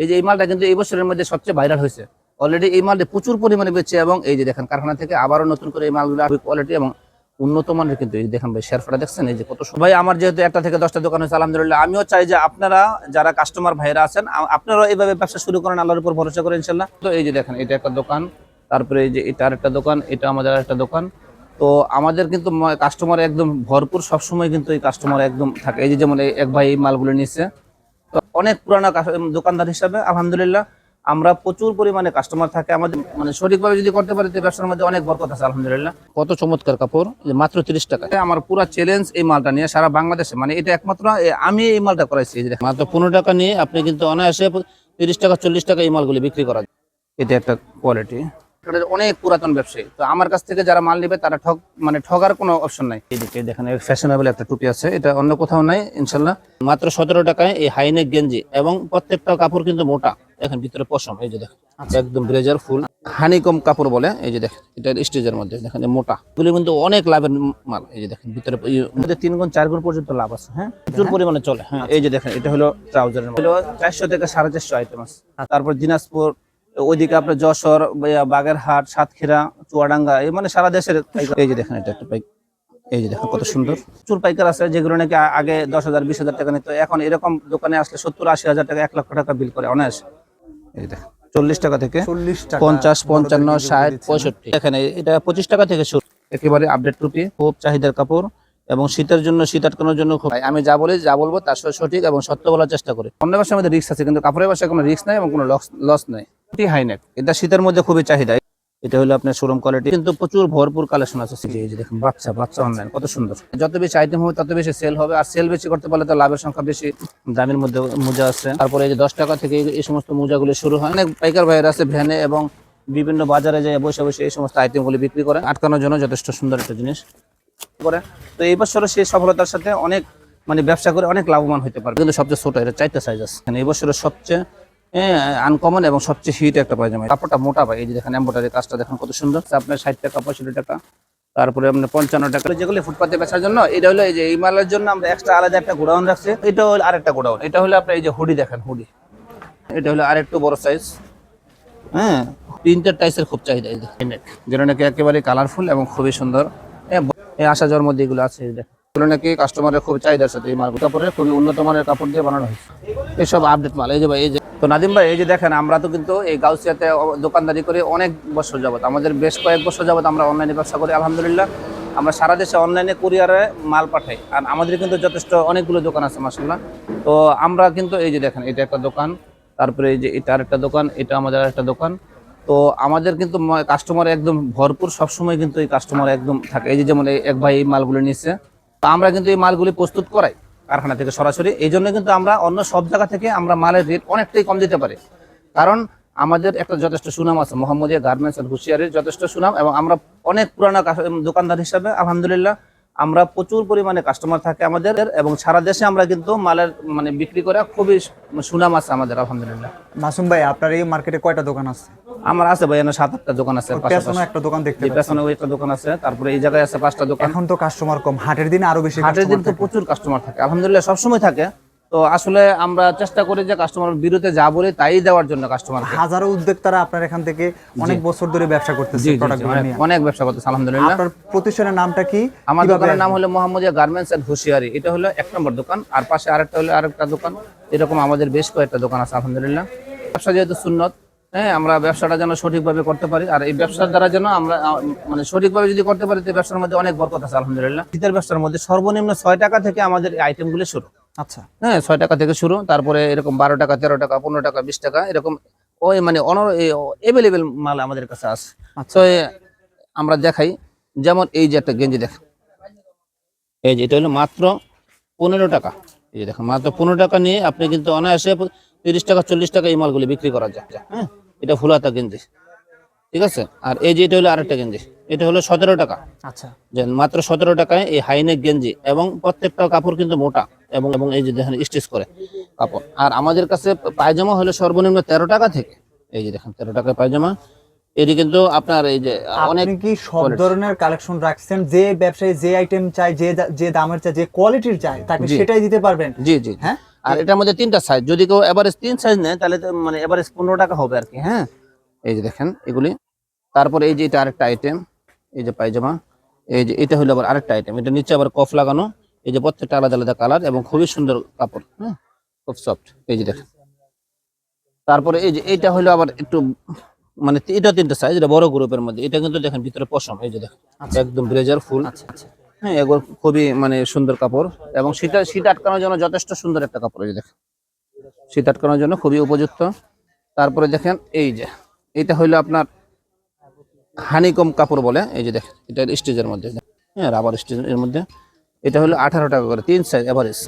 এই যে এই মালটা কিন্তু এই বছরের মধ্যে সবচেয়ে ভাইরাল হয়েছে। অলরেডি এই মালটা প্রচুর পরিমাণে বেচছে এবং এই যে দেখেন, কারখানা থেকে আবারও নতুন করে এই মালগুলো কোয়ালিটি এবং উন্নত মানের কিন্তু এই দেখেন ভাই শেরফাটা দেখছেন? এই যে কত। ভাই, আমার যেহেতু একটা থেকে দশটা দোকান হয়েছে, আলহামদুলিল্লাহ, আমিও চাই যে আপনারা যারা কাস্টমার ভাইরা আছেন আপনারাও এইভাবে ব্যবসা শুরু করেন, আল্লাহর উপর ভরসা করেন ইনশাল্লাহ তো এই যে দেখেন, এটা একটা দোকান, তারপরে এই যে এটা আরেকটা দোকান, এটা আমাদের আরেকটা দোকান। তো আমাদের কিন্তু কাস্টমার একদম ভরপুর, সবসময় কিন্তু এই কাস্টমার একদম থাকে। এই যে যেমন এক ভাই এই মালগুলো নিচ্ছে অনেক পুরানো দোকানদার হিসাবে আলহামদুলিল্লাহ আমরা প্রচুর পরিমাণে কাস্টমার থাকে আমাদের মানে সঠিকভাবে যদি করতে পারি তো ব্যবসার মধ্যে অনেক বরকত আছে আলহামদুলিল্লাহ। কত চমৎকার কাপড়? মাত্র তিরিশ টাকা। আমার পুরো চ্যালেঞ্জ এই মালটা নিয়ে সারা বাংলাদেশে মানে এটা একমাত্র আমি এই মালটা করাইছি মাত্র পনেরো টাকা নিয়ে আপনি কিন্তু অনায়াসে তিরিশ টাকা চল্লিশ টাকা এই মালগুলি বিক্রি করা এটা একটা কোয়ালিটি অনেক পুরাতন ব্যবসায়ী। তো আমার কাছ থেকে যারা মাল নেবে তারা ঠক মানে ঠগার কোনো অপশন নাই। এদিকে দেখেন ফ্যাশনেবল একটা টুপি আছে। এটা অন্য কোথাও নাই ইনশাল্লাহ। মাত্র সতেরো টাকায় এই হাইনেক গেঞ্জি এবং প্রত্যেকটা কাপড় কিন্তু মোটা। দেখেন ভিতরে পশম এই যে দেখেন একদম ব্লেজার ফুল। হানিকম কাপড় বলে এই যে দেখেন এটা স্টেজের মধ্যে দেখেন মোটা। এগুলো কিন্তু অনেক লাভের মাল এই যে দেখেন ভিতরে মধ্যে তিন গুণ চার গুণ পর্যন্ত লাভ আছে হ্যাঁ? প্রচুর পরিমাণে চলে হ্যাঁ এই যে দেখেন এটা হলো ট্রাউজারের হলো চারশো থেকে সাড়ে চারশো আইটেম আছে তারপর দিনাজপুর ওইদিকে আপনার যশোর বাগেরহাট সাতক্ষীরা চুয়াডাঙ্গা এই মানে সারা দেশের এই যে দেখেন এটা একটা পাইক এই যে দেখেন কত সুন্দর। প্রচুর পাইকার আছে যেগুলো নাকি আগে দশ হাজার বিশ হাজার টাকা নিত। এখন এরকম দোকানে আসলে সত্তর আশি হাজার টাকা এক লক্ষ টাকা বিল করে অনায়াসে। এই দেখেন চল্লিশ টাকা থেকে পঞ্চাশ পঞ্চান্ন ষাট পঁয়ষট্টি। এখানে এটা পঁচিশ টাকা থেকে শুরু। একেবারে আপডেট টুপি খুব চাহিদার কাপড় এবং শীতের জন্য শীত আটকানোর জন্য খুব আমি যা বলি যা বলব তার সঠিক এবং সত্য বলার চেষ্টা করি। অন্য ব্যবসার মধ্যে রিস্ক আছে কিন্তু কাপড়ের ব্যবসায় কোনো রিস্ক নাই এবং কোনো লস লস নাই। হাইনেক এটা শীতের মধ্যে খুবই চাহিদা। এটা হলো আপনার শোরুম কোয়ালিটি কিন্তু প্রচুর ভরপুর কালেকশন আছে। এই যে- দেখুন, বাচ্চা বাচ্চা অনলাইন কত সুন্দর। যত বেশি আইটেম হবে, তত বেশি সেল হবে। আর সেল বেশি করতে পারলে তো লাভের সংখ্যা বেশি। দামের মধ্যে মোজা আছে। তারপরে এই যে দশ টাকা থেকে এই সমস্ত মোজাগুলো শুরু হয়। অনেক পাইকার ভাইয়ের আছে ভ্যানে এবং বিভিন্ন বাজারে যায় বসে বসে এই সমস্ত আইটেমগুলি বিক্রি করে। আটকানোর জন্য যথেষ্ট সুন্দর একটা জিনিস। করে। তো এই বছরও সেই সফলতার সাথে অনেক মানে ব্যবসা করে অনেক লাভবান হতে পারবে। কিন্তু সবচেয়ে ছোট, এটা চারটা সাইজ আছে। এই বছরের সবচেয়ে আনকমন এবং সবচেয়ে হিট একটা পায়জামা। কাপড়টা মোটা পাই এই যে দেখেন এম্বোটারি কাজটা দেখেন কত সুন্দর। আপনার ষাট টাকা, পঁয়ষট্টি টাকা, তারপরে আপনার পঞ্চান্ন টাকা। যেগুলো ফুটপাতে বেচার জন্য, এটা হলো এই যে এই মালের জন্য আমরা এক্সট্রা আলাদা একটা গোডাউন রাখছি। এটা হলো আরেকটা গোডাউন। এটা হলো আপনার এই যে হুডি দেখেন, হুডি। এটা হলো আরেকটু বড় সাইজ হ্যাঁ প্রিন্টার টাইসের খুব চাহিদা যেটা নাকি একেবারে কালারফুল এবং খুবই সুন্দর। আসা যাওয়ার মধ্যে এগুলো আছে দেখেন। নাকি কাস্টমারের খুব চাহিদার সাথে এই মাল কাপড়ের খুবই উন্নত মানের কাপড় দিয়ে বানানো হয়েছে। এসব আপডেট মাল, এই যে এই যে তো নাদিম ভাই, এই যে দেখেন, আমরা তো কিন্তু এই গাউসিয়াতে দোকানদারি করে অনেক বছর যাবত আমাদের বেশ কয়েক বছর যাবত আমরা অনলাইনে ব্যবসা করি, আলহামদুলিল্লাহ। আমরা সারা দেশে অনলাইনে কুরিয়ারে মাল পাঠাই। আর আমাদের কিন্তু যথেষ্ট অনেকগুলো দোকান আছে মাসাল্লাহ তো আমরা কিন্তু, এই যে দেখেন, এটা একটা দোকান, তারপরে এই যে এটা আরেকটা দোকান, এটা আমাদের আরেকটা দোকান। তো আমাদের কিন্তু কাস্টমার একদম ভরপুর, সবসময় কিন্তু এই কাস্টমার একদম থাকে। এই যে যেমন এক ভাই এই মালগুলো নিচ্ছে তো আমরা কিন্তু এই মালগুলি প্রস্তুত করাই। কারখানা থেকে সরাসরি। এই জন্য কিন্তু আমরা অন্য সব জায়গা থেকে আমরা মালের রেট অনেকটাই কম দিতে পারি। কারণ আমাদের একটা যথেষ্ট সুনাম আছে। মোহাম্মদিয়া গার্মেন্টস আর হুশিয়ারির যথেষ্ট সুনাম এবং আমরা অনেক পুরানো দোকানদার হিসাবে, আলহামদুলিল্লাহ আমরা প্রচুর পরিমাণে কাস্টমার থাকে আমাদের এবং সারা দেশে আমরা কিন্তু মালের মানে বিক্রি করে খুবই সুনাম আছে আমাদের আলহামদুলিল্লাহ। মাসুম ভাই আপনার এই মার্কেটে কয়টা দোকান আছে? আমার আছে ভাই এখানে সাত আটটা দোকান আছে পেছনে একটা দোকান দেখতে পেছনে ওই একটা দোকান আছে তারপরে এই জায়গায় আছে পাঁচটা দোকান। এখন তো কাস্টমার কম হাটের দিন আরও বেশি হাটের দিন তো প্রচুর কাস্টমার থাকে আলহামদুলিল্লাহ সবসময় থাকে। তো আসলে আমরা চেষ্টা করি যে কাস্টমার বিরুদ্ধে যা বলি তাই দেওয়ার জন্য কাস্টমার হাজারো উদ্যোক্তারা আপনার এখান থেকে অনেক বছর ধরে ব্যবসা করতেছে অনেক ব্যবসা করতেছে আলহামদুলিল্লাহ। আপনার প্রতিষ্ঠানের নামটা কি? আমার দোকানের নাম হলো মোহাম্মদিয়া গার্মেন্টস এন্ড হুশিয়ারি। এটা হলো এক নম্বর দোকান। আর পাশে আরেকটা হলো আরেকটা দোকান। এরকম আমাদের বেশ কয়েকটা দোকান আছে আলহামদুলিল্লাহ। ব্যবসা যেহেতু সুন্নত হ্যাঁ আমরা ব্যবসাটা যেন সঠিকভাবে করতে পারি। আর এই ব্যবসার দ্বারা যেন আমরা মানে সঠিকভাবে যদি করতে পারি তো ব্যবসার মধ্যে অনেক বরকত আছে আলহামদুলিল্লাহ। শীতের ব্যবসার মধ্যে সর্বনিম্ন ছয় টাকা থেকে আমাদের এই আইটেমগুলো শুরু। আচ্ছা। হ্যাঁ ছয় টাকা থেকে শুরু তারপরে এরকম বারো টাকা তেরো টাকা পনেরো টাকা বিশ টাকা এরকম ওই মানে অনর এভেলেবেল মাল আমাদের কাছে আছে আচ্ছা। তো আমরা দেখাই যেমন এই যে একটা গেঞ্জি দেখ এই যে এটা হলো মাত্র পনেরো টাকা। এই যে দেখেন মাত্র পনেরো টাকা নিয়ে আপনি কিন্তু অনায়াসে তিরিশ টাকা চল্লিশ টাকা এই মালগুলি বিক্রি করা যায়। হ্যাঁ এটা ফুলাতা গেঞ্জি। ঠিক আছে? আর এই যে এটা হলো আরেকটা গেঞ্জি। এটা হলো সতেরো টাকা। আচ্ছা। মাত্র সতেরো টাকায় এই হাইনেক গেঞ্জি এবং প্রত্যেকটা কাপড় কিন্তু মোটা এবং এবং এই যে দেখেন স্টিচ করে কাপড়। আর আমাদের কাছে পায়জামা হলো সর্বনিম্ন তেরো টাকা থেকে। এই যে দেখেন তেরো টাকায় পায়জামা। এটি কিন্তু আপনার এই যে অনেক কি সব ধরনের কালেকশন রাখছেন? যে ব্যবসায়ী যে আইটেম চাই যে যে দামের চাই যে কোয়ালিটির চাই তাকে। সেটাই দিতে পারবেন? জি জি হ্যাঁ? আর এটার মধ্যে তিনটা সাইজ যদি কেউ এভারেজ তিন সাইজ নেয় তাহলে মানে এভারেজ পনেরো টাকা হবে আর কি হ্যাঁ? এই যে দেখেন এগুলি তারপরে এই যে এটা আরেকটা আইটেম এই যে পায়জামা এই যে এটা হলো আবার আরেকটা আইটেম এটা নিচে আবার কফ লাগানো এই যে প্রত্যেকটা আলাদা আলাদা কালার এবং খুবই সুন্দর কাপড় হ্যাঁ খুব সফট এই যে দেখেন তারপরে এই যে এটা হলো আবার একটু মানে এটা তিনটা সাইজ এটা বড় গ্রুপের মধ্যে এটা কিন্তু দেখেন ভিতরে পশম এই যে দেখেন একদম ব্রেজার ফুল আচ্ছা আচ্ছা হ্যাঁ এগুলো খুবই মানে সুন্দর কাপড় এবং শীত শীত আটকানোর জন্য যথেষ্ট সুন্দর একটা কাপড় এই যে দেখেন শীত আটকানোর জন্য খুবই উপযুক্ত তারপরে দেখেন এই যে এটা হইল আপনার হানিকম কাপড় বলে এই যে দেখেন এটা স্টেজের মধ্যে হ্যাঁ রাবার স্টেজের মধ্যে। এটা হলো আঠারো টাকা করে তিন সাইজ এভারেজ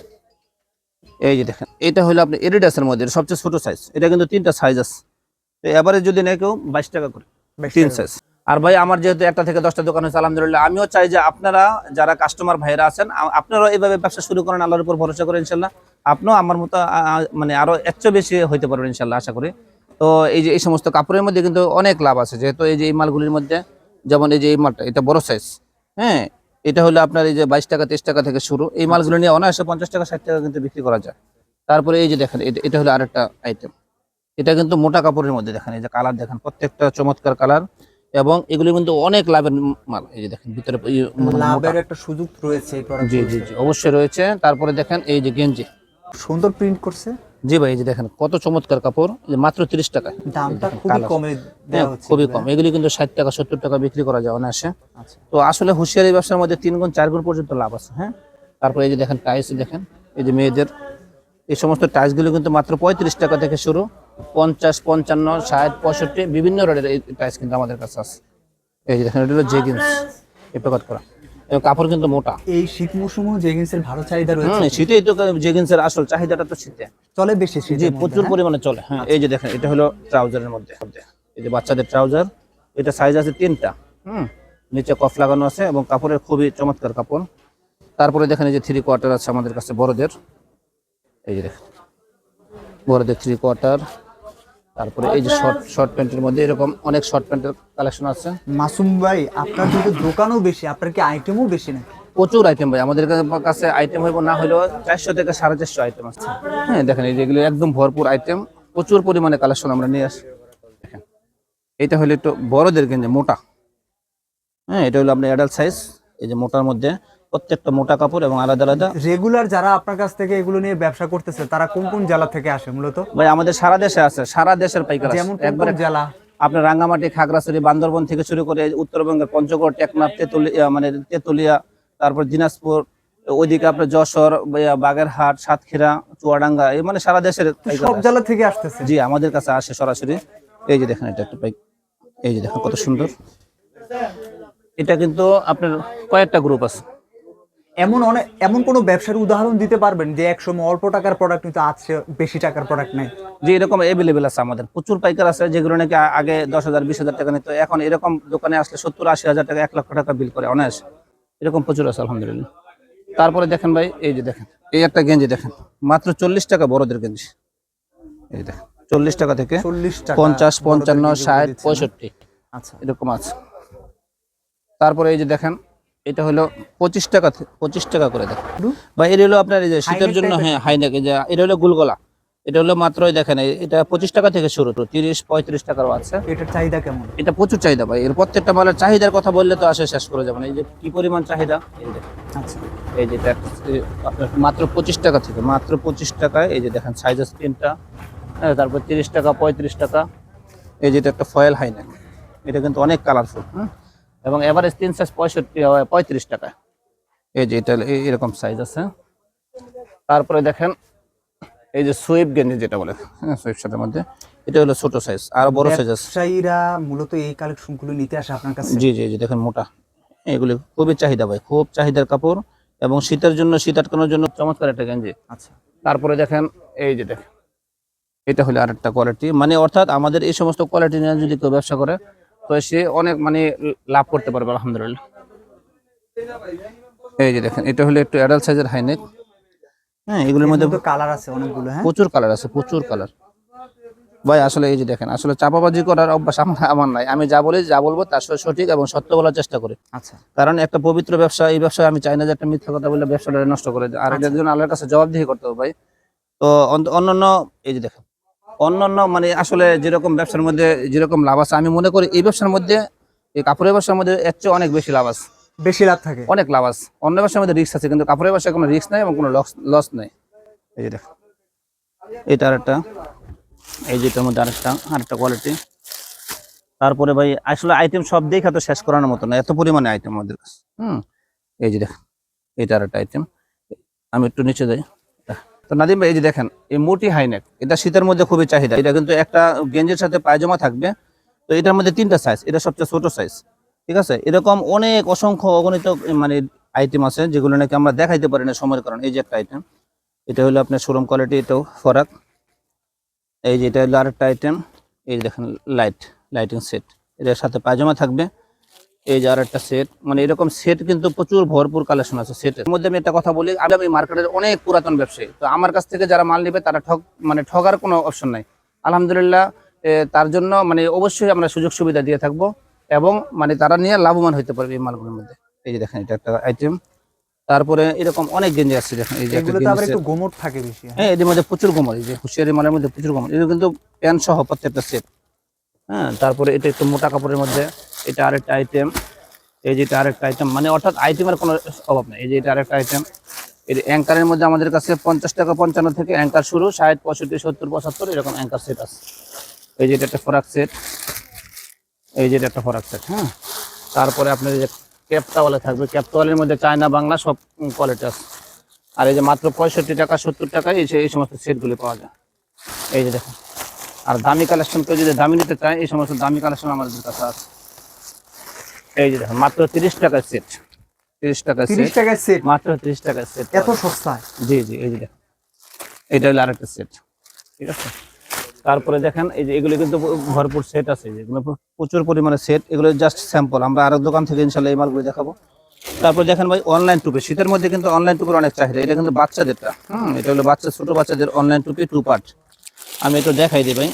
এই যে দেখেন এটা হলো আপনি এডিডাসের মধ্যে সবচেয়ে ছোট সাইজ এটা কিন্তু তিনটা সাইজ আছে। তো এভারেজ যদি নেয় কেউ বাইশ টাকা করে তিন সাইজ আর ভাই আমার যেহেতু একটা থেকে দশটা দোকান হয়েছে আলহামদুলিল্লাহ আমিও চাই যে আপনারা যারা কাস্টমার ভাইরা আছেন আপনারাও এইভাবে ব্যবসা শুরু করেন আল্লাহর উপর ভরসা করেন ইনশাল্লাহ আপনিও আমার মতো মানে আরও এর চেয়ে বেশি হইতে পারবেন ইনশাল্লাহ আশা করি। তো এই যে এই সমস্ত কাপড়ের মধ্যে কিন্তু অনেক লাভ আছে যেহেতু এই যে এই মালগুলির মধ্যে যেমন এই যে এই মালটা এটা বড় সাইজ হ্যাঁ? এটা হলো আপনার এই যে বাইশ টাকা তেইশ টাকা থেকে শুরু। এই মালগুলো নিয়ে অনায়াসে পঞ্চাশ টাকা ষাট টাকা কিন্তু বিক্রি করা যায়। তারপরে এই যে দেখেন এটা- হলো আরেকটা আইটেম এটা কিন্তু মোটা কাপড়ের মধ্যে দেখেন এই যে কালার দেখেন প্রত্যেকটা চমৎকার কালার এবং এগুলি কিন্তু অনেক লাভের মাল। এই যে দেখেন ভিতরে লাভের একটা সুযোগ রয়েছে জি জি জি অবশ্যই রয়েছে। তারপরে দেখেন এই যে গেঞ্জি। সুন্দর প্রিন্ট করছে। জি ভাই যে দেখেন কত চমৎকার কাপড় যে মাত্র তিরিশ টাকা দামটা খুবই কমে হ্যাঁ দেওয়া হচ্ছে খুবই কম। এগুলি কিন্তু ষাট টাকা সত্তর টাকা বিক্রি করা যায় অনায়াসে। আচ্ছা। তো আসলে হুঁশিয়ারি ব্যবসার মধ্যে তিন গুণ চার গুণ পর্যন্ত লাভ আছে হ্যাঁ? তারপরে এই যে দেখেন টাইস দেখেন এই যে মেয়েদের এই সমস্ত টাইসগুলো কিন্তু মাত্র পঁয়ত্রিশ টাকা থেকে শুরু। পঞ্চাশ পঞ্চান্ন ষাট পঁয়ষট্টি বিভিন্ন রেটের এই টাইস কিন্তু আমাদের কাছে আছে। এই যে দেখেন এটা হলো জেগিন্স এই প্রকার করা। কাপড় কিন্তু মোটা। এই শীত মৌসুমে জেগিন্সের ভালো চাহিদা রয়েছে? শীতেই তো জেগিন্সের আসল চাহিদাটা তো শীতে। চলে বেশি শীতে প্রচুর পরিমাণে চলে। হ্যাঁ এই যে দেখেন এটা হলো ট্রাউজারের মধ্যে। এই যে বাচ্চাদের ট্রাউজার এটা সাইজ আছে তিনটা। হুম নিচে কফ লাগানো আছে এবং কাপড়ের খুবই চমৎকার কাপড়। তারপরে দেখেন এই যে থ্রি কোয়ার্টার আছে আমাদের কাছে বড়দের। এই যে দেখেন বড়দের থ্রি কোয়ার্টার তারপরে এই যে শর্ট শর্ট প্যান্টের মধ্যে এরকম অনেক শর্ট প্যান্টের কালেকশন আছে। মাসুম ভাই আপনার কিন্তু দোকানও বেশি আপনার কি আইটেমও বেশি না প্রচুর আইটেম ভাই আমাদের কাছে- আইটেম হইব না হলেও চারশো থেকে সাড়ে চারশো আইটেম আছে। হ্যাঁ দেখেন এই যেগুলো একদম ভরপুর আইটেম প্রচুর পরিমাণে কালেকশন আমরা নিয়ে আসি। দেখেন এটা হলো একটু বড়দের গেঞ্জি মোটা। হ্যাঁ এটা হলো আপনার অ্যাডাল্ট সাইজ এই যে মোটার মধ্যে প্রত্যেকটা মোটা কাপড় এবং আলাদা আলাদা। রেগুলার যারা আপনার কাছ থেকে এগুলো নিয়ে ব্যবসা করতেছে তারা কোন কোন জেলা থেকে আসে মূলত? ভাই আমাদের সারা দেশে আছে সারা দেশের পাইকার যেমন একবারে জেলা? আপনার রাঙ্গামাটি খাগড়াছড়ি বান্দরবন থেকে শুরু করে উত্তরবঙ্গের পঞ্চগড় টেকনাফ তেতুলিয়া মানে তেতুলিয়া তারপর দিনাজপুর ওইদিকে আপনার যশোর বাগেরহাট সাতক্ষীরা চুয়াডাঙ্গা এই মানে সারা দেশের সব জেলা থেকে আসতেছে? জি আমাদের কাছে আসে সরাসরি। এই যে দেখেন এটা একটা পাইক এই যে দেখেন কত সুন্দর। এটা কিন্তু আপনার কয়েকটা গ্রুপ আছে। এমন অনেক এমন কোনো ব্যবসার উদাহরণ দিতে পারবেন যে এক সময় অল্প টাকার প্রোডাক্ট নিতে আছে বেশি টাকার প্রোডাক্ট নেই যে এরকম অ্যাভেলেবেল আছে আমাদের। প্রচুর পাইকার আছে যেগুলো নাকি আগে দশ হাজার বিশ হাজার টাকা নিত। এখন এরকম দোকানে আসলে সত্তর আশি হাজার টাকা এক লক্ষ টাকা বিল করে অনায়াস এরকম প্রচুর আছে আলহামদুলিল্লাহ। তারপরে দেখেন ভাই এই যে দেখেন এই একটা গেঞ্জি দেখেন। মাত্র চল্লিশ টাকা বড়দের গেঞ্জি। এই দেখেন চল্লিশ টাকা থেকে চল্লিশ টাকা পঞ্চাশ পঞ্চান্ন ষাট পঁয়ষট্টি। আচ্ছা। এরকম আছে। তারপরে এই যে দেখেন এটা হলো পঁচিশ টাকা পঁচিশ টাকা করে দেখেন বা এটা হলো আপনার এই যে শীতের জন্য হ্যাঁ হাইনেক এই যে এটা হলো গুলগলা। এটা হলো মাত্রই দেখেন এটা পঁচিশ টাকা থেকে শুরু তো তিরিশ পঁয়ত্রিশ টাকারও আছে। এটার চাহিদা কেমন? এটা প্রচুর চাহিদা ভাই। এর প্রত্যেকটা মালের চাহিদার কথা বললে তো আসে শেষ করে যাবে না। এই যে কি পরিমাণ চাহিদা? এই যে। আচ্ছা। মাত্র পঁচিশ টাকা থেকে মাত্র পঁচিশ টাকায় এই যে দেখেন সাইজ স্ক্রিনটা হ্যাঁ, তারপর তিরিশ টাকা পঁয়ত্রিশ টাকা। এই যেটা একটা ফয়েল হাইনেক এটা কিন্তু অনেক কালারফুল হ্যাঁ? এবং এভারেজ তিন সাইজ পঁয়ষট্টি পঁয়ত্রিশ টাকা। এই যে এটা এরকম সাইজ আছে। তারপরে দেখেন এই যে সুইপ গেঞ্জি যেটা বলে হ্যাঁ সুইপ শার্টের মধ্যে এটা হলো ছোট সাইজ আর বড় সাইজ আছে। ব্যবসায়ীরা মূলত এই কালেকশনগুলো নিতে আসে আপনার কাছে? জি জি জি দেখেন মোটা। এগুলি খুবই চাহিদা ভাই খুব চাহিদার কাপড় এবং শীতের জন্য শীত আটকানোর জন্য চমৎকার একটা গেঞ্জি। আচ্ছা। তারপরে দেখেন এই যে দেখেন এটা হলো আরেকটা কোয়ালিটি মানে অর্থাৎ আমাদের এই সমস্ত কোয়ালিটি নিয়ে যদি কেউ ব্যবসা করে তো সে অনেক মানে লাভ করতে পারবে আলহামদুলিল্লাহ। এই যে দেখেন এটা হলো একটু অ্যাডাল্ট সাইজের হাইনেক। হ্যাঁ এগুলোর মধ্যে কালার আছে অনেকগুলো হ্যাঁ? প্রচুর কালার আছে প্রচুর কালার। ভাই আসলে এই যে দেখেন আসলে চাপাবাজি করার অভ্যাস আমার আমার নাই। আমি যা বলি যা বলব তার সাথে সঠিক এবং সত্য বলার চেষ্টা করি। আচ্ছা। কারণ একটা পবিত্র ব্যবসা এই ব্যবসায় আমি চাই না যে একটা মিথ্যা কথা বলে ব্যবসাটা নষ্ট করে দেয়। আর এটার জন্য আল্লাহর কাছে জবাবদিহি করতে হবে ভাই। তো অন- অন্যান্য এই যে দেখেন অন্যান্য মানে আসলে যেরকম ব্যবসার মধ্যে যেরকম লাভ আছে আমি মনে করি এই ব্যবসার মধ্যে এই কাপড়ের ব্যবসার মধ্যে এর চেয়ে অনেক বেশি লাভ আছে। বেশি লাভ থাকে? অনেক লাভ আছে। অন্য ব্যবসার মধ্যে রিস্ক আছে কিন্তু কাপড়ের ব্যবসায় কোনো রিস্ক নাই এবং কোনো লস লস নেই। এই যে দেখেন এটা আরেকটা। এই যেটার মধ্যে আরেকটা আরেকটা কোয়ালিটি তারপরে ভাই আসলে আইটেম সব দেখা তো শেষ করানোর মতো না এত পরিমাণে আইটেম আমাদের কাছে। হুম এই যে দেখেন এটা আরেকটা আইটেম আমি একটু নিচে যাই। তো নাদিম ভাই, এই যে দেখেন, এই মোটি হাইনেক, এটা শীতের মধ্যে খুবই চাহিদা। এটা কিন্তু একটা গেঞ্জের সাথে পায়জামা থাকবে, তো এটার মধ্যে তিনটা সাইজ এটা সবচেয়ে ছোট সাইজ ঠিক আছে? এরকম অনেক অসংখ্য অগণিত মানে আইটেম আছে, যেগুলো নাকি আমরা দেখাইতে পারি না সময়ের কারণে। এই যে একটা আইটেম এটা হলো আপনার শোরুম কোয়ালিটি এটাও ফরাক। এই যে এটা হলো আরেকটা আইটেম এই দেখেন লাইট লাইটিং সেট এটার সাথে পায়জামা থাকবে। এই যে আর একটা সেট মানে এরকম সেট কিন্তু প্রচুর ভরপুর কালেকশন আছে সেটের মধ্যে আমি একটা কথা বলি আমি আমি মার্কেটের অনেক পুরাতন ব্যবসায়ী তো আমার কাছ থেকে যারা মাল নেবে তারা ঠক মানে ঠগার কোনো অপশন নাই। আলহামদুলিল্লাহ তার জন্য মানে অবশ্যই আমরা সুযোগ সুবিধা দিয়ে থাকব এবং মানে তারা নিয়ে লাভবান হইতে পারবে এই মালগুলোর মধ্যে। এই যে দেখেন এটা একটা আইটেম তারপরে এরকম অনেক গেঞ্জি আছে দেখেন এই যে একটা set। থাকে বেশি হ্যাঁ? হ্যাঁ এদের মধ্যে প্রচুর গোমর এই যে হুঁশিয়ারি মালের মধ্যে প্রচুর গোমর এটা কিন্তু প্যান্ট সহ প্রত্যেকটা সেট হ্যাঁ তারপরে এটা একটু মোটা কাপড়ের মধ্যে। এটা আরেকটা আইটেম এই যে এটা আরেকটা আইটেম মানে অর্থাৎ আইটেমের কোনো অভাব নেই। এই যে এটা আরেকটা আইটেম এই অ্যাঙ্কারের মধ্যে আমাদের কাছে পঞ্চাশ টাকা পঞ্চান্ন থেকে অ্যাঙ্কার শুরু, ষাট, পঁয়ষট্টি, সত্তর, পঁচাত্তর এরকম অ্যাঙ্কার সেট আছে। এই যে এটা একটা ফরাক সেট এই যে এটা একটা ফরাক সেট হ্যাঁ? তারপরে আপনার যে ক্যাপটাওয়ালে থাকবে। ক্যাপটাওয়ালের মধ্যে চায়না বাংলা সব কোয়ালিটি আছে। আর এই যে মাত্র পঁয়ষট্টি টাকা, সত্তর টাকায় এই এই সমস্ত সেটগুলি পাওয়া যায়। এই যে দেখুন। আর দামি কালেকশন কেউ যদি দামি নিতে চায়, এই সমস্ত দামি কালেকশন আমাদের কাছে আছে। এই যে মাত্র তিরিশ টাকার সেট তিরিশ টাকার তিরিশ সেট মাত্র তিরিশ টাকার সেট এত সস্তায়? জি জি এই যে এটা হলো আরেকটা সেট ঠিক আছে? তারপরে দেখেন এই যে এগুলো কিন্তু ভরপুর সেট আছে। যেগুলো প্রচুর পরিমাণে সেট এগুলো জাস্ট স্যাম্পল আমরা আরও দোকান থেকে ইনশাল্লাহ এই মালগুলো দেখাবো। তারপর দেখেন ভাই অনলাইন টুপি শীতের মধ্যে কিন্তু অনলাইন টুপির অনেক চাহিদা। এটা কিন্তু বাচ্চাদেরটা। হুম এটা হলো বাচ্চা ছোট বাচ্চাদের অনলাইন টুপি টু পার্ট আমি একটু দেখাই দিই ভাই।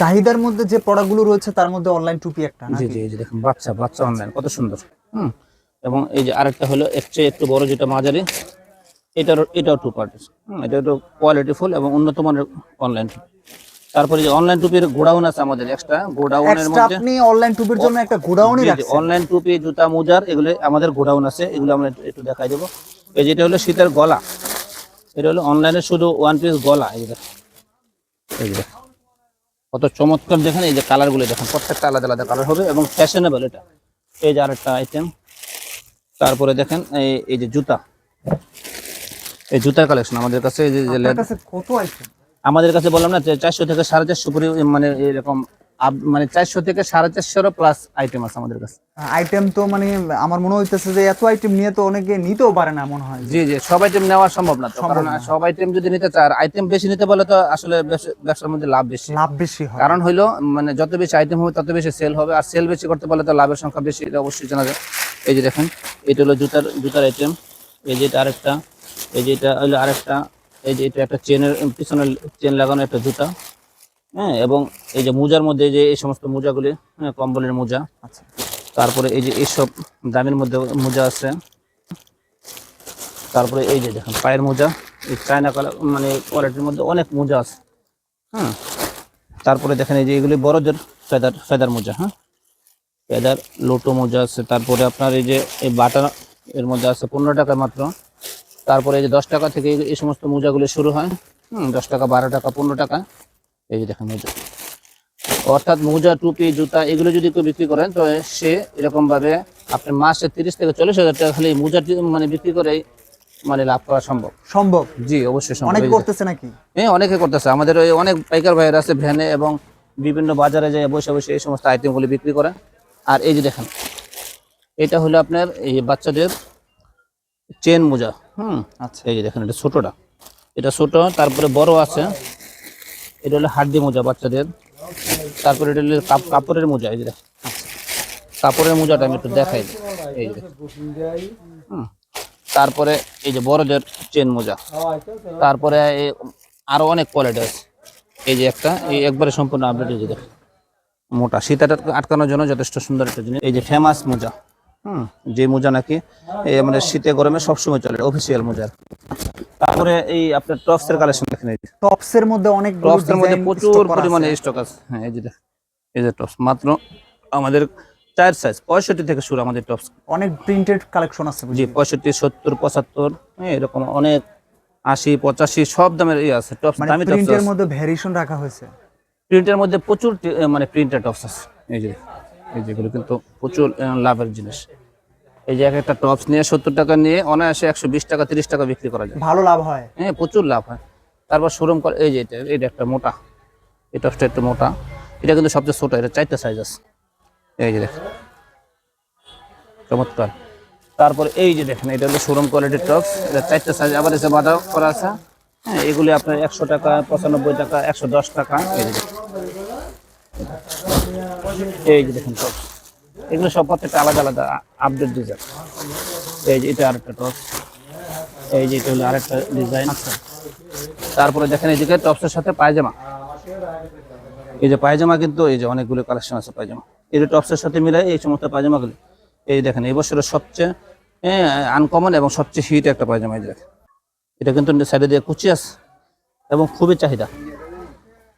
চাহিদার মধ্যে যে প্রোডাক্টগুলো রয়েছে তার মধ্যে অনলাইন টুপি একটা জি? জি দেখুন বাচ্চা বাচ্চা অনলাইন কত সুন্দর হুম এবং এই যে আরেকটা হলো চেয়ে একটু বড় যেটা মাঝারি এটার এটাও টু পার্টের হুম এটা একটু কোয়ালিটি ফুল এবং উন্নত মানের অনলাইন তারপরে যে অনলাইন টুপির গোডাউন আছে আমাদের এক্সট্রা গোডাউনের এক্সট্রা মধ্যে আপনি অনলাইন টুপির জন্য একটা গোডাউনই রাখছেন অনলাইন টুপি জুতা মোজার এগুলো আমাদের গোডাউন আছে এগুলো আমরা একটু- একটু দেখাই দেবো এই যেটা হলো শীতের গলা এটা হলো অনলাইনে শুধু ওয়ান পিস গলা এই দেখুন। এই দেখুন। কত চমৎকার দেখেন এই যে কালারগুলো দেখেন প্রত্যেকটা আলাদা আলাদা কালার হবে এবং ফ্যাশনেবল এটা। এই যে আরেকটা আইটেম তারপরে দেখেন এই এই যে জুতা। এই জুতার কালেকশন আমাদের কাছে এই যে আমাদের কাছে বললাম না যে চারশো থেকে সাড়ে চারশো পরি মানে এরকম মানে চারশো থেকে সাড়ে চারশোরও প্লাস আইটেম আছে আমাদের কাছে। আইটেম তো মানে আমার মনে হইতেছে যে এত আইটেম নিয়ে তো অনেকে নিতেও পারে না মনে হয়। জি জি সব আইটেম নেওয়া সম্ভব না কারণ সব আইটেম যদি নিতে চায় আইটেম বেশি নিতে বলে তো আসলে ব্যবসার মধ্যে লাভ বেশি। লাভ বেশি হয়। কারণ হইল মানে যত বেশি আইটেম হবে তত বেশি সেল হবে আর সেল বেশি করতে পারলে তো লাভের সংখ্যা বেশি এটা অবশ্যই জানা যায়। এই যে দেখেন এটা হলো জুতার জুতার আইটেম এই যে এটা আরেকটা এই যে এটা হলো আরেকটা এই যে এটা একটা চেনের পিছনে চেন লাগানো একটা জুতা। হ্যাঁ এবং এই যে মোজার মধ্যে এই যে এই সমস্ত মোজাগুলি হ্যাঁ কম্বলের মোজা আচ্ছা। তারপরে এই যে এইসব দামের মধ্যে মোজা আছে। তারপরে এই যে দেখেন পায়ের মোজা এই চায়না কালার মানে কোয়ালিটির মধ্যে অনেক মোজা আছে। হ্যাঁ তারপরে দেখেন এই যে এগুলি বড়দের ফেদার ফেদার মোজা হ্যাঁ। ফেদার লোটো মোজা আছে তারপরে আপনার এই যে এই বাটা এর মধ্যে আছে পনেরো টাকা মাত্র। তারপরে এই যে দশ টাকা থেকে এই সমস্ত মোজাগুলি শুরু হয়। হুম দশ টাকা বারো টাকা পনেরো টাকা। এই যে দেখেন মোজা। অর্থাৎ মোজা টুপি জুতা এগুলো যদি কেউ বিক্রি করেন তো সে এরকম ভাবে আপনার মাসে তিরিশ থেকে চল্লিশ হাজার টাকা খালি মোজা মানে বিক্রি করে মানে লাভ করা সম্ভব। সম্ভব? জি অবশ্যই সম্ভব। অনেকে করতেছে নাকি? হ্যাঁ অনেকে করতেছে। আমাদের ওই অনেক পাইকার ভাইয়ের আছে ভ্যানে এবং বিভিন্ন বাজারে যায় বসে বসে এই সমস্ত আইটেমগুলি বিক্রি করে আর এই যে দেখেন এটা হলো আপনার এই বাচ্চাদের চেন মোজা। হুম আচ্ছা। এই যে দেখেন এটা ছোটটা। এটা ছোট তারপরে বড় আছে। এটা হলো হাড্ডি মোজা বাচ্চাদের। তারপরে এটা হলো কাপড়ের মোজা, এই যে কাপড়ের মোজাটা আমি একটু দেখাই। এই যে হুম। তারপরে এই যে বড়দের চেন মোজা। তারপরে আরও অনেক কোয়ালিটি আছে। এই যে একটা, এই একবারে সম্পূর্ণ আপডেট এই যে মোটা। আটক- আটকানোর জন্য যথেষ্ট সুন্দর একটা জিনিস। এই যে ফেমাস মোজা। হুম। যে মোজা নাকি, এই আমাদের শীতে গরমে সবসময় চলে অফিসিয়াল মোজা। তারপরে এই আপনার টপসের কালেকশন দেখেন এই টপস এর মধ্যে অনেক টপসের মধ্যে প্রচুর পরিমাণে স্টক আছে। হ্যাঁ এই যে দেখেন, এই যে টপস মাত্র আমাদের চার সাইজ পঁয়ষট্টি থেকে শুরু আমাদের টপস অনেক প্রিন্টেড কালেকশন আছে জি পঁয়ষট্টি সত্তর পঁচাত্তর হ্যাঁ এরকম অনেক আশি পঁচাশি সব দামের ইয়ে আছে। টপস মানে দামি টপস প্রিন্টের মধ্যে ভ্যারিয়েশন রাখা হয়েছে। প্রিন্টের মধ্যে প্রচুর মানে প্রিন্টের টপস আছে। এই যে এই যেগুলো কিন্তু প্রচুর লাভের জিনিস। এই যে একটা টপস নিয়ে সত্তর টাকা নিয়ে অনায়াসে একশো বিশ টাকা তিরিশ টাকা বিক্রি করা যায়। ভালো লাভ হয়। হ্যাঁ প্রচুর লাভ হয়। তারপর শোরুম করে এই যে এটা এটা একটা মোটা। এই টপসটা একটু মোটা। এটা কিন্তু সবচেয়ে ছোট এটা চারটা সাইজ আছে। এই যে দেখেন। চমৎকার। তারপর এই যে দেখেন এটা হলো শোরুম কোয়ালিটির টপস এটা চারটা সাইজ আবার এসে বাধা করা আছে। হ্যাঁ এগুলি আপনার একশো টাকা পঁচানব্বই টাকা একশো দশ টাকা। এই যে দেখেন। এই যে দেখেন টপস এগুলো সব প্রত্যেকটা আলাদা আলাদা আপডেট ডিজাইন এই যে এটা আরেকটা টপ এই যে এটা হলো আরেকটা ডিজাইন তারপরে দেখেন এইদিকে টপসের সাথে পায়জামা। এই যে পায়জামা কিন্তু, এই যে অনেকগুলো কালেকশন আছে পায়জামা। এই যে টপসের সাথে মিলে এই সমস্ত পায়জামাগুলি। এই দেখেন, এই বছরের সবচেয়ে আনকমন এবং সবচেয়ে হিট একটা পায়জামা এই দেখেন। এটা কিন্তু সাইডে দিয়ে কুচি আছে এবং খুবই চাহিদা।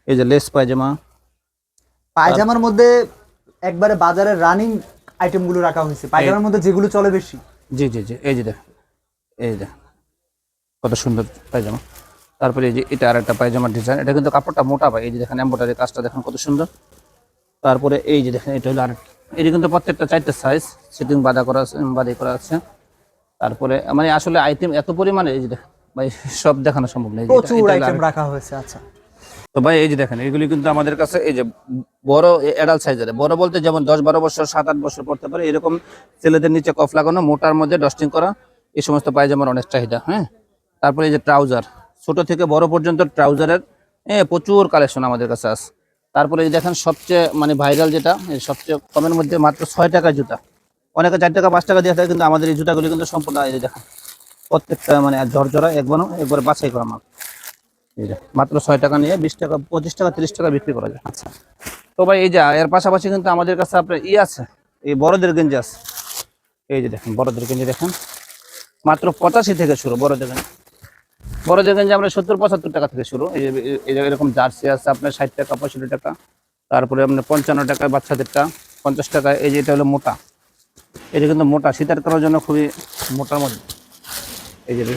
এই যে লেস পায়জামা। পায়জামার মধ্যে একবারে বাজারে রানিং আইটেমগুলো রাখা হয়েছে। পায়জামার মধ্যে যেগুলো চলে বেশি। জি জি জি এই যে দেখেন এই যে কত সুন্দর পায়জামা। তারপরে এই যে এটা আর একটা পায়জামার ডিজাইন এটা কিন্তু কাপড়টা মোটা পায় এই যে দেখেন এম্বোটারি কাজটা দেখেন কত সুন্দর। তারপরে এই যে দেখেন এটা হলো আর এটা কিন্তু প্রত্যেকটা চারটে সাইজ সিটিং বাঁধা করা আছে বাঁধি করা আছে। তারপরে মানে আসলে আইটেম এত পরিমাণে এই যে দেখেন ভাই সব দেখানো সম্ভব নেই এই যে এটা- প্রচুর আইটেম রাখা হয়েছে আচ্ছা। তো ভাই, এই যে দেখেন, এগুলি কিন্তু আমাদের কাছে এই যে বড় অ্যাডাল্ট সাইজের বড় বলতে যেমন দশ বারো বছর, সাত আট বছর পড়তে পারে, এরকম ছেলেদের নিচে কফ লাগানো, মোটার মধ্যে ডস্টিং করা, এই সমস্ত পায়জামার অনেক চাহিদা হ্যাঁ? তারপরে এই যে ট্রাউজার ছোট থেকে বড় পর্যন্ত ট্রাউজারের প্রচুর কালেকশন আমাদের কাছে আছে। তারপরে দেখেন, সবচেয়ে মানে ভাইরাল যেটা সবচেয়ে কমের মধ্যে মাত্র ছয় টাকা জুতা। অনেকে চার টাকা, পাঁচ টাকা দিয়ে থাকে, কিন্তু আমাদের এই জুতাগুলি কিন্তু সম্পূর্ণ দেখেন, প্রত্যেকটা মানে ঝরঝরা একবারও একবার বাছাই করা মাল। মাত্র ছয় টাকা নিয়ে বিশ টাকা পঁচিশ টাকা তিরিশ টাকা বিক্রি করা যায়। আচ্ছা। তো ভাই এই যা এর পাশাপাশি কিন্তু আমাদের কাছে আপনার ই আছে এই বড়দের গেঞ্জি আছে। এই যে দেখেন বড়দের গেঞ্জি দেখেন। মাত্র পঁচাশি থেকে শুরু বড়দের গেঞ্জি। বড়দের গেঞ্জি আমরা সত্তর পঁচাত্তর টাকা থেকে শুরু। এই যে- এই যে এরকম জার্সি আছে আপনার ষাট টাকা পঁয়ষট্টি টাকা। তারপরে আপনার পঞ্চান্ন টাকা বাচ্চাদেরটা পঞ্চাশ টাকা। এই যে এটা হলো মোটা। এটা কিন্তু মোটা শীতের করার জন্য খুবই মোটার মধ্যে। এই যে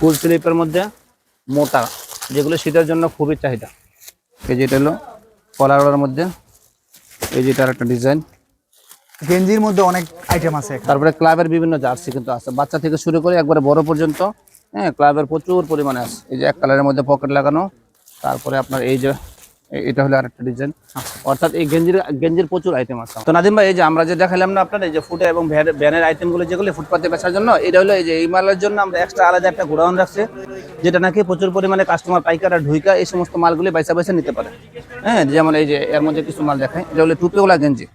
ফুল স্লিপের মধ্যে মোটা। যেগুলো শীতের জন্য খুবই চাহিদা। এই যেটা হলো কলার মধ্যে। এই যেটার একটা ডিজাইন। গেঞ্জির মধ্যে অনেক আইটেম আছে তারপরে ক্লাবের বিভিন্ন জার্সি কিন্তু আছে। বাচ্চা থেকে শুরু করে একবারে বড় পর্যন্ত হ্যাঁ ক্লাবের প্রচুর পরিমাণে আছে। এই যে এক কালারের মধ্যে পকেট লাগানো। তারপরে আপনার এই যে এটা হলো আরেকটা ডিজাইন অর্থাৎ এই গেঞ্জির গেঞ্জির প্রচুর আইটেম আছে তো নাদিম ভাই এই যে আমরা যে দেখালাম না আপনার এই যে ফুটে এবং ভ্যান- ভ্যানের আইটেমগুলো যেগুলো ফুটপাতে বেচার জন্য এটা হলো এই যে এই মালের জন্য আমরা এক্সট্রা আলাদা একটা গোডাউন রাখছি যেটা নাকি প্রচুর পরিমাণে কাস্টমার পাইকার আর ঢুইকা এই সমস্ত মালগুলি বাইসা বাইসা নিতে পারে। হ্যাঁ যেমন এই যে এর মধ্যে কিছু মাল দেখায় এটা হলো টুপিওয়ালা গেঞ্জি।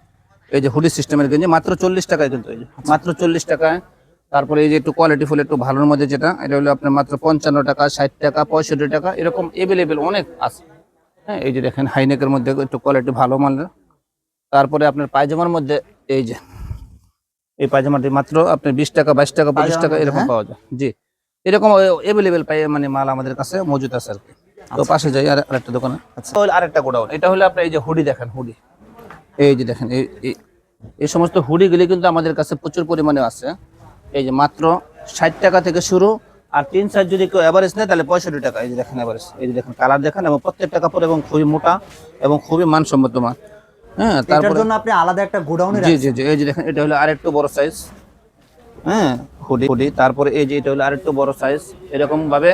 এই যে হুডি সিস্টেমের গেঞ্জি মাত্র চল্লিশ টাকায় কিন্তু এই যে মাত্র চল্লিশ টাকায়। তারপরে এই যে একটু কোয়ালিটি ফুল একটু ভালোর মধ্যে যেটা এটা হলো আপনার মাত্র পঞ্চান্ন টাকা ষাট টাকা পঁয়ষট্টি টাকা এরকম এভেলেবেল অনেক আছে। হ্যাঁ এই যে দেখেন হাইনেকের মধ্যে একটু কোয়ালিটি ভালো মানের। তারপরে আপনার পায়জামার মধ্যে এই যে এই পায়জামাটি মাত্র আপনার বিশ টাকা বাইশ টাকা পঁচিশ টাকা এরকম পাওয়া যায়। জি এরকম এভেলেবেল পাই মানে মাল আমাদের কাছে মজুদ আছে আর কি। তো পাশে যাই আর আরেকটা দোকানে। আচ্ছা। আরেকটা গোডাউন এটা হলো আপনার এই যে হুডি দেখেন হুডি এই যে দেখেন এই এই- এই সমস্ত হুডিগুলি কিন্তু আমাদের কাছে প্রচুর পরিমাণে আছে। এই যে মাত্র ষাট টাকা থেকে শুরু আর তিন সাইজ যদি কেউ অ্যাভারেজ নেয় তাহলে পঁয়ষট্টি টাকা। এই যে দেখেন অ্যাভারেজ এই যে দেখেন কালার দেখেন এবং প্রত্যেকটা কাপড় এবং খুবই মোটা এবং খুবই মানসম্মত মাল। হ্যাঁ তারপরে জন্য আপনি আলাদা একটা গোডাউনে জি জি জি। এই যে দেখেন এটা হলো আরেকটু বড় সাইজ হ্যাঁ হুডি হুডি তারপরে এই যে এটা হলো আরেকটু বড় সাইজ এরকম ভাবে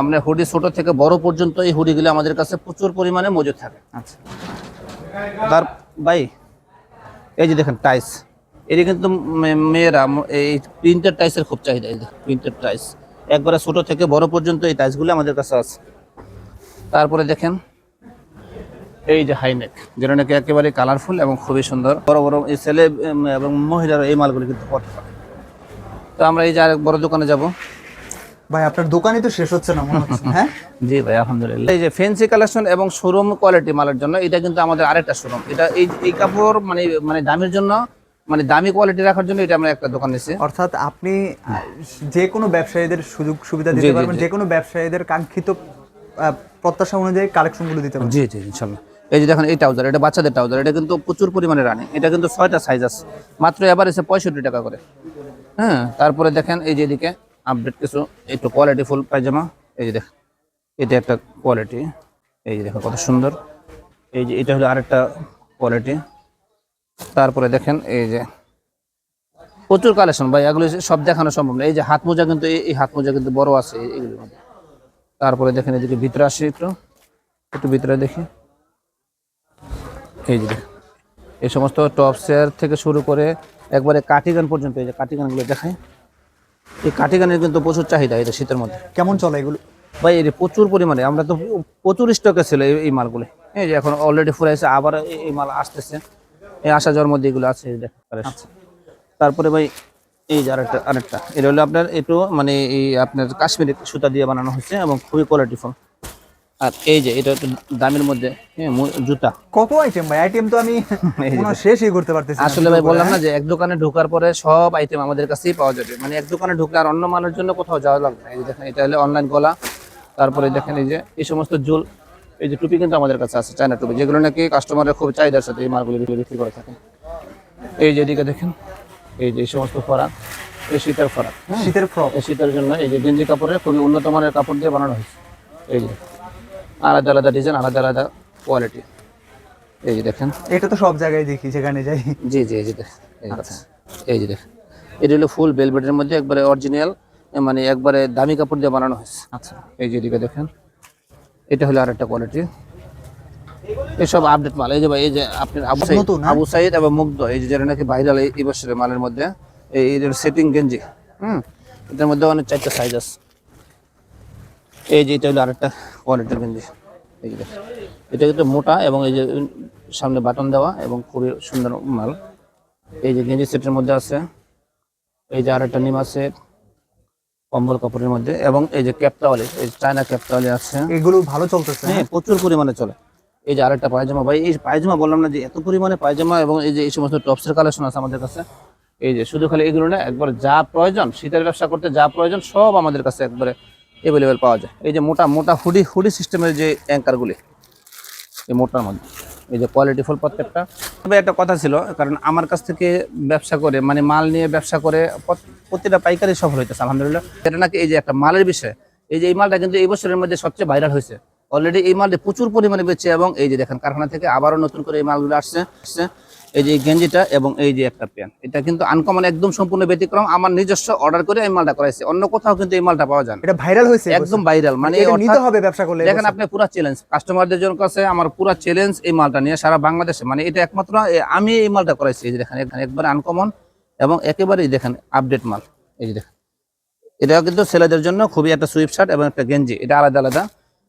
আমরা হুডি ছোট থেকে বড় পর্যন্ত এই হুডিগুলো আমাদের কাছে প্রচুর পরিমাণে মজুদ থাকে। আচ্ছা। তার ভাই এই যে দেখেন টাইস এটি কিন্তু মেয়েরা এই প্রিন্টের টাইসের খুব চাহিদা এই প্রিন্টের টাইস একবারে ছোট থেকে বড় পর্যন্ত এই টাইসগুলো আমাদের কাছে আছে। তারপরে দেখেন এই যে হাইনেক যেটা নাকি একেবারে কালারফুল এবং খুবই সুন্দর। বড় বড় এই ছেলে এবং মহিলারা এই মালগুলি কিন্তু পড়তে পারে তো আমরা এই যে আরেক বড় দোকানে যাব। ভাই আপনার দোকানই তো শেষ হচ্ছে না মনে হচ্ছে হ্যাঁ? জি ভাই আলহামদুলিল্লাহ। এই যে ফ্যান্সি কালেকশন এবং শোরুম কোয়ালিটি মালের জন্য এটা কিন্তু আমাদের আরেকটা শোরুম এটা এই এই কাপড় মানে মানে দামের জন্য মানে দামি কোয়ালিটি রাখার জন্য এটা আমরা একটা দোকান নিয়েছি অর্থাৎ আপনি যে কোনো ব্যবসায়ীদের সুযোগ সুবিধা দিতে পারবেন। যে কোনো ব্যবসায়ীদের কাঙ্ক্ষিত প্রত্যাশা অনুযায়ী কালেকশনগুলো দিতে পারবেন। জি জি ইনশাল্লাহ। এই যে দেখেন এই ট্রাউজার এটা বাচ্চাদের ট্রাউজার এটা কিন্তু প্রচুর পরিমাণে রানিং এটা কিন্তু ছয়টা সাইজ আছে। মাত্র এবার এসে পঁয়ষট্টি টাকা করে। হ্যাঁ তারপরে দেখেন এই যে এদিকে আপডেট কিছু একটু কোয়ালিটি ফুল পায়জামা। এই যে দেখেন এটা একটা কোয়ালিটি এই যে দেখেন কত সুন্দর। এই যে এটা হলো আরেকটা কোয়ালিটি তারপরে দেখেন এই যে প্রচুর কালেকশন ভাই এগুলো সব দেখানো সম্ভব না। এই যে হাত মোজা কিন্তু এই- হাত মোজা কিন্তু বড় আছে মধ্যে। তারপরে দেখেন এদিকে ভিতরে আসি একটু একটু ভিতরে দেখি। এই যে এই সমস্ত টপ চেয়ার থেকে শুরু করে একবারে কাটিগান পর্যন্ত এই যে কাটিগানগুলো দেখায় এই কাটিগানের কিন্তু প্রচুর চাহিদা এটা শীতের মধ্যে। কেমন চলে এগুলো? ভাই এর প্রচুর পরিমাণে আমরা তো প্রচুর স্টকে ছিল এই মালগুলো। এই যে এখন অলরেডি ফুরাইছে আবার এই মাল আসতেছে। এই আসা যাওয়ার মধ্যে এগুলো আছে দেখেন আচ্ছা। তারপরে ভাই এই যে আরেকটা আরেকটা এটা হলো আপনার একটু মানে এই আপনার কাশ্মীরি সুতা দিয়ে বানানো হয়েছে এবং খুবই কোয়ালিটি কোয়ালিটিফুল আর এই যে এটা একটু দামের মধ্যে হ্যাঁ জুতা। কত আইটেম ভাই? আইটেম তো আমি শেষই করতে পারতেছি আসলে ভাই বললাম না যে এক দোকানে ঢোকার পরে সব আইটেম আমাদের কাছেই পাওয়া যাবে। মানে এক দোকানে ঢুকলে আর অন্য মালের জন্য কোথাও যাওয়া লাগবে না। এই দেখেন এটা হলো অনলাইন গলা। তারপরে দেখেন এই যে এই সমস্ত জুল এই যে টুপি কিন্তু আমাদের কাছে আছে চায়না টুপি যেগুলো নাকি কাস্টমারের খুব চাহিদার সাথে এই মালগুলো বিক্রি- করে থাকেন এই যে এদিকে দেখেন এই যে এই সমস্ত ফরাক এই শীতের ফরাক হ্যাঁ শীতের ফ্রক এই শীতের জন্য এই যে গেঞ্জি কাপড়ে খুবই উন্নত মানের কাপড় দিয়ে বানানো হয়েছে এই যে আলাদা আলাদা ডিজাইন আলাদা আলাদা কোয়ালিটি এই যে দেখেন এটা তো সব জায়গায় দেখি যেখানে যাই জি জি এই যে দেখেন এই যে দেখেন। এই যে দেখেন এটা হলো ফুল বেলভেটের মধ্যে একবারে অরিজিনাল মানে একবারে দামি কাপড় দিয়ে বানানো হয়েছে আচ্ছা এই যে এদিকে দেখেন এটা হলো আরেকটা কোয়ালিটি এসব আপডেট মাল এই যে ভাই এই যে আপনার আবু সাইদ হ্যাঁ? আবু সাইদ এবং মুগ্ধ এই যে যেটা নাকি ভাইরাল এই বছরের মালের মধ্যে এই এর সেটিং গেঞ্জি হুম? এটার মধ্যে অনেক চারটা সাইজ আছে। এই যে এটা হলো আরেকটা কোয়ালিটির গেঞ্জি। এই যে এটা কিন্তু মোটা এবং এই যে সামনে বাটন দেওয়া এবং খুবই সুন্দর মাল। এই যে গেঞ্জি সেটের মধ্যে আছে। এই যে আরেকটা নিম আছে কম্বল কাপড়ের মধ্যে এবং এই যে ক্যাপটাওয়ালি এই চায়না ক্যাপটাওয়ালি আছে। এগুলো ভালো চলতেছে হ্যাঁ প্রচুর পরিমাণে চলে। এই যে আরেকটা পায়জামা ভাই এই পায়জামা বললাম না যে এত পরিমাণে পায়জামা এবং এই যে এই সমস্ত টপসের কালেকশন আছে আমাদের কাছে এই যে শুধু খালি এগুলো না একবার যা প্রয়োজন শীতের ব্যবসা করতে যা প্রয়োজন সব আমাদের কাছে একবারে অ্যাভেলেবেল পাওয়া যায়। এই যে মোটা মোটা হুডি হুডি সিস্টেমের যে অ্যাঙ্কারগুলি এই মোটার মধ্যে। এই যে কোয়ালিটি ফুল প্রত্যেকটা। তবে একটা কথা ছিল, কারণ আমার কাছ থেকে ব্যবসা করে মানে মাল নিয়ে ব্যবসা করে প্রতিটা পাইকারি সফল হইতেছে, আলহামদুলিল্লাহ। এটা নাকি এই যে একটা মালের বিষয়, এই যে এই মালটা কিন্তু এই বছরের মধ্যে সবচেয়ে ভাইরাল হয়েছে অলরেডি এই মালটি প্রচুর পরিমাণে বেচছে এবং এই যে দেখেন, কারখানা থেকে আবারও নতুন করে এই মালগুলো আসছে আসছে। এই যে গেঞ্জিটা এবং এই যে একটা প্যান্ট এটা কিন্তু আনকমন একদম সম্পূর্ণ ব্যতিক্রম। আমার নিজস্ব অর্ডার করে এই মালটা করাইছে। অন্য কোথাও কিন্তু এই মালটা পাওয়া যায় এটা ভাইরাল হয়েছে একদম ভাইরাল মানে এটা নিতে হবে ব্যবসা করলে দেখেন আপনি পুরো চ্যালেঞ্জ কাস্টমারদের জন্য কাছে আমার পুরো চ্যালেঞ্জ এই মালটা নিয়ে সারা বাংলাদেশে। মানে এটা একমাত্র আমি এই মালটা করাইছি। এই যে দেখেন এখানে একবার আনকমন এবং একেবারেই দেখেন আপডেট মাল। এই যে দেখেন। এটা কিন্তু ছেলেদের জন্য খুবই একটা সুইপ শার্ট এবং একটা গেঞ্জি। এটা আলাদা আলাদা।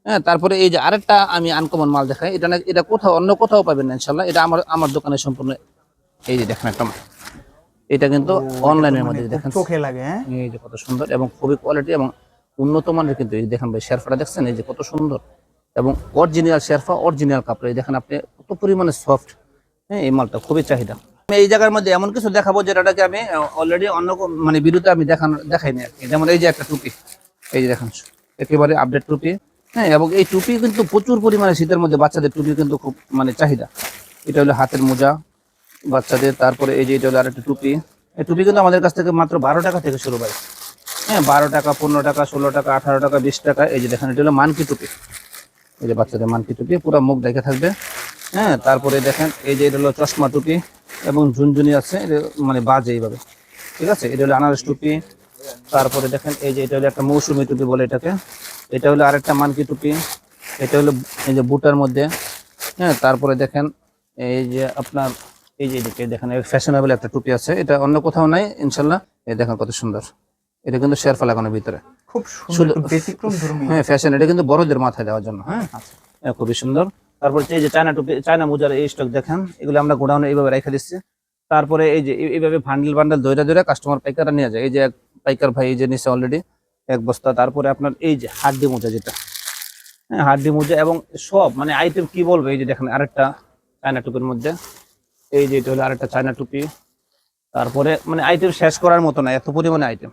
হ্যাঁ তারপরে এই যে আরেকটা আমি আনকমন মাল দেখাই এটা না এটা কোথাও অন্য কোথাও পাবেন না ইনশাল্লাহ এটা আমার আমার দোকানে সম্পূর্ণ এই যে দেখেন একটা মাল। এটা কিন্তু অনলাইনের মধ্যে দেখেন। চোখে লাগে হ্যাঁ? এই যে কত সুন্দর এবং খুবই কোয়ালিটি এবং উন্নত মানের কিন্তু। এই যে দেখেন ভাই শেরফাটা দেখছেন? এই যে কত সুন্দর। এবং অরিজিনাল শেরফা অরিজিনাল কাপড়। এই দেখেন আপনি কত পরিমাণে সফট হ্যাঁ এই মালটা খুবই চাহিদা। আমি এই জায়গার মধ্যে এমন কিছু দেখাবো যেটাকে আমি অলরেডি অন্য মানে বিরুদ্ধে আমি দেখানো দেখাইনি আর কি। যেমন এই যে একটা টুপি। এই যে দেখেন একেবারে আপডেট টুপি। হ্যাঁ এবং এই টুপি কিন্তু প্রচুর পরিমাণে শীতের মধ্যে বাচ্চাদের টুপি কিন্তু খুব মানে চাহিদা। এটা হলো হাতের মোজা বাচ্চাদের, তারপরে এই যে এটা হলো আরেকটা টুপি। এই টুপি কিন্তু আমাদের কাছ থেকে মাত্র বারো টাকা থেকে শুরু হয় হ্যাঁ বারো টাকা, পনেরো টাকা, ষোলো টাকা, আঠারো টাকা, বিশ টাকা, এই যে দেখেন, এটা হলো মানকি টুপি। এই যে বাচ্চাদের মানকি টুপি, পুরো মুখ দেখে থাকবে। হ্যাঁ তারপরে দেখেন, এই যে এটা হলো চশমা টুপি এবং ঝুনঝুনি আছে, এটা মানে বাজে এইভাবে। ঠিক আছে? এটা হলো আনারস টুপি। তারপরে দেখেন, এই যে এটা হলো একটা মৌসুমি টুপি বলে এটাকে। এটা হলো আরেকটা মানকি টুপি। এটা হলো এই যে বুটার মধ্যে। হ্যাঁ তারপরে দেখেন এই যে আপনার এই যে এদিকে দেখেন ফ্যাশনেবল একটা টুপি আছে। এটা অন্য কোথাও নাই ইনশাল্লাহ। এই দেখেন কত সুন্দর। এটা কিন্তু শেরফা লাগানোর ভিতরে। খুব সুন্দর হ্যাঁ ফ্যাশন এটা কিন্তু বড়দের মাথায় দেওয়ার জন্য। হ্যাঁ হ্যাঁ, খুবই সুন্দর। তারপর এই যে চায়না টুপি চায়না মোজার এই স্টক দেখেন। এগুলো আমরা গোডাউনে এইভাবে রেখে দিচ্ছি। তারপরে এই যে এইভাবে ভান্ডেল বান্ডেল দইরা দইরা কাস্টমার পাইকাররা নিয়ে যায়। এই যে পাইকার ভাই এই যে নিচে অলরেডি এক বস্তা, তারপরে আপনার এই যে হাড্ডি মোজা যেটা হ্যাঁ হাড্ডি মোজা এবং সব মানে আইটেম কি বলব, এই যে দেখেন আরেকটা চায়না টুপির মধ্যে, এই যে এটা হলো আরেকটা চায়না টুপি, তারপরে মানে আইটেম শেষ করার মতো না, এত পরিমাণে আইটেম